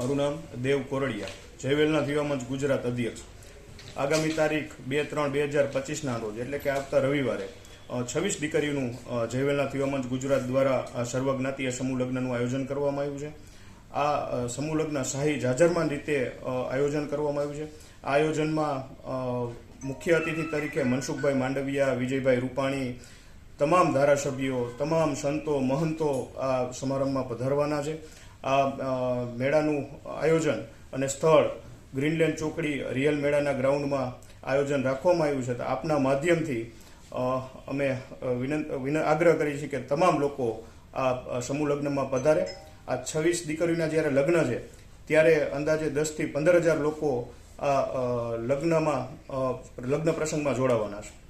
મારું નામ દેવ કોરડિયા, જયવેલના દીવામંચ ગુજરાત અધ્યક્ષ. આગામી તારીખ બે ત્રણ બે હજાર પચીસના રોજ, એટલે કે આવતા રવિવારે છવ્વીસ દીકરીનું જયવેલના દીવામંચ ગુજરાત દ્વારા સર્વજ્ઞાતીય સમૂહ લગ્નનું આયોજન કરવામાં આવ્યું છે. આ સમૂહ લગ્ન શાહી જાજરમાન રીતે આયોજન કરવામાં આવ્યું છે. આ આયોજનમાં મુખ્ય અતિથિ તરીકે મનસુખભાઈ માંડવિયા, વિજયભાઈ રૂપાણી, તમામ ધારાસભ્યો, તમામ સંતો, મહંતો આ સમારંભમાં પધારવાના છે. આ મેળાનું આયોજન અને સ્થળ ગ્રીનલેન્ડ ચોકડી રિયલ મેળાના ગ્રાઉન્ડમાં આયોજન રાખવામાં આવ્યું છે. તો આપના માધ્યમથી અમે વિનંત, વિન- આગ્રહ કરીએ છીએ કે તમામ લોકો આ સમૂહ લગ્નમાં પધારે. આ છવ્વીસ દીકરીના જ્યારે લગ્ન છે, ત્યારે અંદાજે દસથી પંદર હજાર લોકો આ લગ્નમાં લગ્ન પ્રસંગમાં જોડાવાના છે.